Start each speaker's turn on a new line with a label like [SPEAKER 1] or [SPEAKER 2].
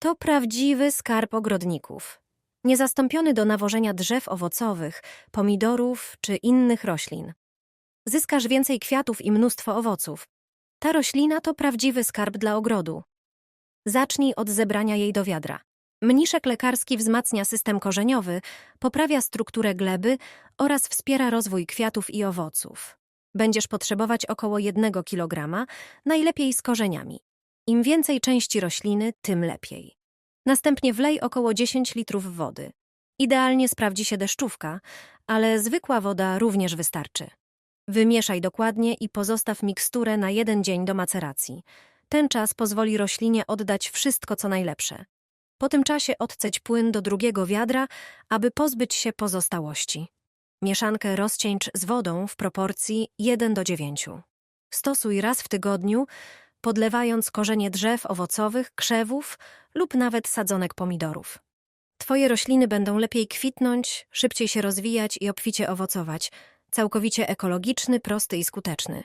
[SPEAKER 1] To prawdziwy skarb ogrodników. Niezastąpiony do nawożenia drzew owocowych, pomidorów czy innych roślin. Zyskasz więcej kwiatów i mnóstwo owoców. Ta roślina to prawdziwy skarb dla ogrodu. Zacznij od zebrania jej do wiadra. Mniszek lekarski wzmacnia system korzeniowy, poprawia strukturę gleby oraz wspiera rozwój kwiatów i owoców. Będziesz potrzebować około 1 kg, najlepiej z korzeniami. Im więcej części rośliny, tym lepiej. Następnie wlej około 10 litrów wody. Idealnie sprawdzi się deszczówka, ale zwykła woda również wystarczy. Wymieszaj dokładnie i pozostaw miksturę na jeden dzień do maceracji. Ten czas pozwoli roślinie oddać wszystko, co najlepsze. Po tym czasie odceć płyn do drugiego wiadra, aby pozbyć się pozostałości. Mieszankę rozcieńcz z wodą w proporcji 1 do 9. Stosuj raz w tygodniu, podlewając korzenie drzew owocowych, krzewów lub nawet sadzonek pomidorów. Twoje rośliny będą lepiej kwitnąć, szybciej się rozwijać i obficie owocować. Całkowicie ekologiczny, prosty i skuteczny.